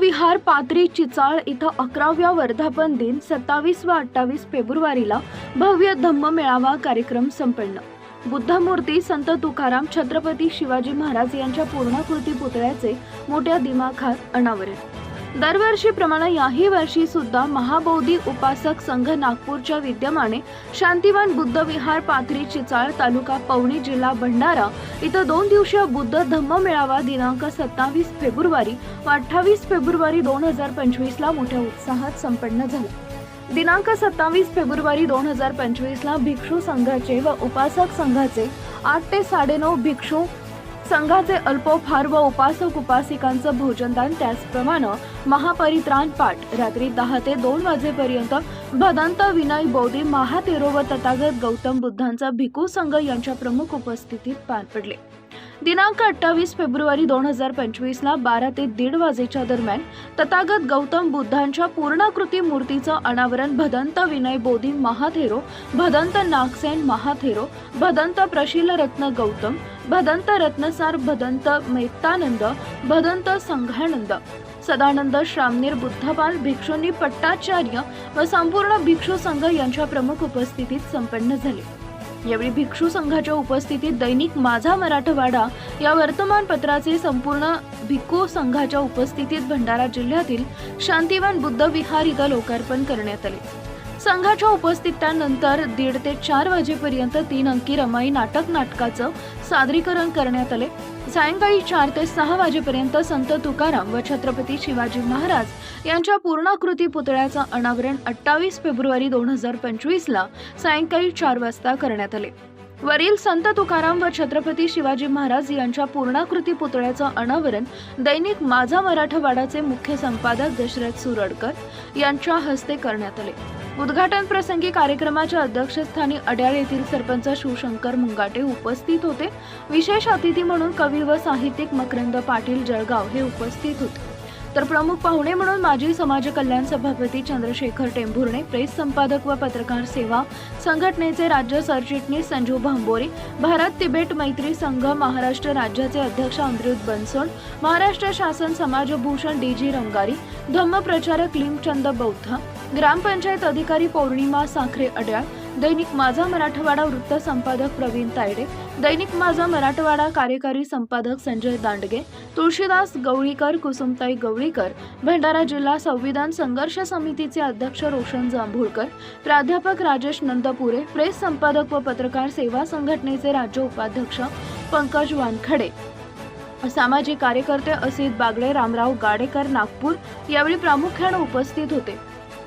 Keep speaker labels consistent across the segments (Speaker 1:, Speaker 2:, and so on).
Speaker 1: विहार पाद्री चिचाळ इथं अकराव्या वर्धापन दिन सत्तावीस व अठ्ठावीस फेब्रुवारीला भव्य धम्म मेळावा कार्यक्रम संपन्न. बुद्धमूर्ती संत तुकाराम छत्रपती शिवाजी महाराज यांच्या पूर्णाकृती पुतळ्याचे मोठ्या दिमाखात अनावरण. दरवर्षीप्रमाणे याही वर्षी सुद्धा महाबौद्धी उपासक संघ नागपूरच्या विद्यमाने शांतिवान बुद्ध विहार पाथरी चिचाळ तालुका पवनी जिल्हा भंडारा इथं दोन दिवसीय बुद्ध धम्म मेळावा दिनांक सत्तावीस फेब्रुवारी व अठ्ठावीस फेब्रुवारी दोन हजार पंचवीसला मोठ्या उत्साहात संपन्न झाला. दिनांक सत्तावीस फेब्रुवारी दोन हजार पंचवीसला भिक्षू संघाचे व उपासक संघाचे आठ ते साडेनऊ भिक्षू संघाचे अल्पोपहार व उपासक उपासिकांचं भोजनदान त्याचप्रमाणे महापरित्राण पाठ. रात्री दहा ते दोन वाजेपर्यंत भदंत विनय बौद्धी महातेरो व तथागत गौतम बुद्धांचा भिकू संघ यांच्या प्रमुख उपस्थितीत पार पडले. दिनांक अठ्ठावीस फेब्रुवारी दोन हजार पंचवीसला बारा ते दीड वाजेच्या दरम्यान तथागत गौतम बुद्धांच्या पूर्णाकृती मूर्तीचं अनावरण भदंत विनय बोधी महाथेरो भदंत नागसेन महाथेरो भदंत प्रशील रत्न गौतम भदंत रत्नसार भदंत मेत्तानंद भदंत संघानंद सदानंद श्रामनीर बुद्धपाल भिक्षुंनी पट्टाचार्य व संपूर्ण भिक्षू संघ यांच्या प्रमुख उपस्थितीत संपन्न झाले. यावेळी भिक्षू संघाच्या उपस्थितीत दैनिक माझा मराठवाडा या वर्तमानपत्राचे संपूर्ण भिक्खू संघाच्या उपस्थितीत भंडारा जिल्ह्यातील शांतिवन बुद्ध विहार इथं लोकार्पण करण्यात आले. संघाच्या उपस्थितानंतर दीड ते चार वाजेपर्यंत तीन अंकी रमाई नाटक नाटकाचं सादरीकरण करण्यात आले. सायंकाळी चार ते सहा वाजेपर्यंत संत तुकाराम व छत्रपती शिवाजी महाराज यांच्या पूर्णाकृती पुतळ्याचं अनावरण अठ्ठावीस फेब्रुवारी दोन हजार पंचवीसला सायंकाळी चार वाजता करण्यात आले. वरील संत तुकाराम व छत्रपती शिवाजी महाराज यांच्या पूर्णाकृती पुतळ्याचं अनावरण दैनिक माझा मराठवाडाचे मुख्य संपादक दशरथ सुरडकर यांच्या हस्ते करण्यात आले. उद्घाटन प्रसंगी कार्यक्रमाच्या अध्यक्षस्थानी अड्याळ येथील सरपंच शिवशंकर मुंगाटे उपस्थित होते. विशेष अतिथी म्हणून कवी व साहित्यिक मकरंद पाटील जळगाव हे उपस्थित होते. तर प्रमुख पाहुणे म्हणून माजी समाज कल्याण सभापती चंद्रशेखर टेंभुर्णे प्रेस संपादक व पत्रकार सेवा संघटनेचे राज्य सरचिटणीस संजू भांबोरे भारत तिबेट मैत्री संघ महाराष्ट्र राज्याचे अध्यक्ष अमृत बनसोड महाराष्ट्र शासन समाजभूषण डी जी रंगारी धम्म प्रचारक लिंगचंद बौद्ध ग्रामपंचायत अधिकारी पौर्णिमा साखरे अड्याळ दैनिक माझा मराठवाडा वृत्त संपादक प्रवीण तायडे दैनिक माझा मराठवाडा कार्यकारी संपादक संजय दांडगे तुळशीदास गवळीकर कुसुमताई गवळीकर भंडारा जिल्हा संविधान संघर्ष समितीचे अध्यक्ष रोशन जांभूळकर प्राध्यापक राजेश नंदपुरे प्रेस संपादक व पत्रकार सेवा संघटनेचे राज्य उपाध्यक्ष पंकज वानखडे. सामाजिक कार्यकर्ते असित बागडे रामराव गाडेकर नागपूर यावेळी प्रामुख्याने उपस्थित होते.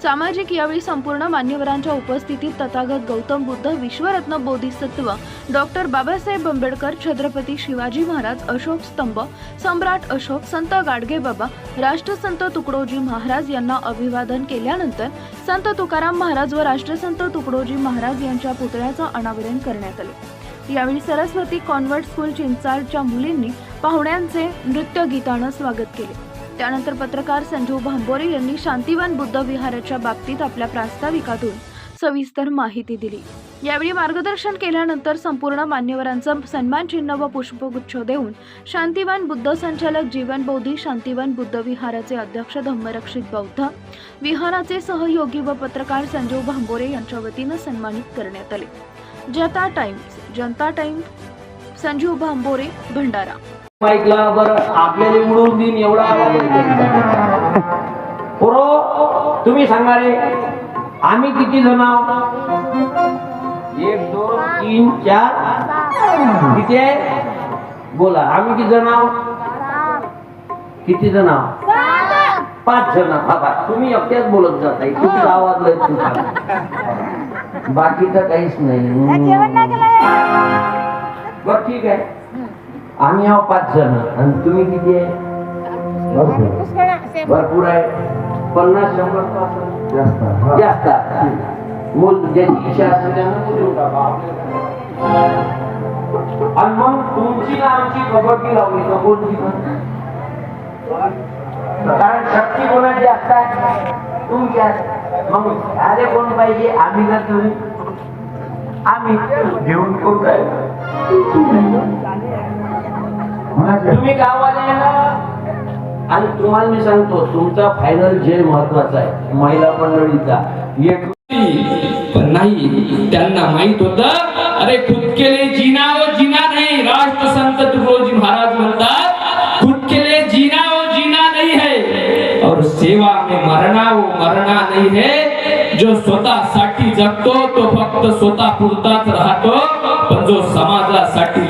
Speaker 1: सामाजिक यावेळी संपूर्ण मान्यवरांच्या उपस्थितीत तथागत गौतम बुद्ध विश्वरत्न बोधिसत्व डॉक्टर बाबासाहेब आंबेडकर छत्रपती शिवाजी महाराज अशोक स्तंभ सम्राट अशोक संत गाडगेबाबा राष्ट्रसंत तुकडोजी महाराज यांना अभिवादन केल्यानंतर संत तुकाराम महाराज व राष्ट्रसंत तुकडोजी महाराज यांच्या पुतळ्याचं अनावरण करण्यात आले. यावेळी सरस्वती कॉन्व्हर्ट स्कूल चिंचाळच्या मुलींनी पाहुण्यांचे नृत्य गीतानं स्वागत केले. त्यानंतर पत्रकार संजू भांबोरे यांनी शांतिवान बुद्ध विहाराच्या बाबतीत आपल्या प्रास्ताविकातून सविस्तर माहिती दिली. यावेळी मार्गदर्शन केल्यानंतर संपूर्ण मान्यवरांचं सन्मान चिन्ह व पुष्पगुच्छ देऊन शांतिवान बुद्ध संचालक जीवन बोधी शांतिवान बुद्ध विहाराचे अध्यक्ष धम्मरक्षित बौद्ध विहाराचे सहयोगी व पत्रकार संजीव भांबोरे यांच्या वतीनं सन्मानित करण्यात आले. Janata Times Janata Times Sanjeev Bhambore Bhandara.
Speaker 2: माईकला बरं आपल्याला मिळून दिन एवढा पोरो तुम्ही सांगा रे आम्ही किती जण आहोत? एक दोन तीन चार. किती आहे? बोला आम्ही किती जण आहोत? किती जण आहोत? पाच जण हा बा तुम्ही एकट्याच बोलत जाताय. तुम्ही आवाज लय तुमचा. बाकीचं काहीच नाही. बर ठीक आहे. आम्ही आहो पाच जण आणि तुम्ही किती आहे? भरपूर. आहे. पन्नास शंभर असेल. जास्त आहे. मूल ज्याची इच्छा असेल त्यांना बोलून टाका. आपल्याला. आणि मग तुमची ना आमची कबड्डी लावली. का कोणती पण? कारण शक्ती कोणाची असतात तुमच्या मग अरे कोण पाहिजे? आम्ही का तुम्ही. आम्ही. घेऊन कोण जायचं? तुम्ही गावाला आणि तुम्हाला मी सांगतो तुमचा फायनल जय महत्त्वाचा आहे महिला मंडळीचा. एक
Speaker 3: पण नाही त्यांना माहीत होत अरे खुद जिना व जिना नाही राष्ट्र संत तुकडोजी महाराज म्हणतात खुद जिना व जिना नाही है और सेवा में मरना वो मरना नहीं है जो स्वतःसाठी जगतो तो फक्त स्वतः पुरताच राहतो पण जो समाजासाठी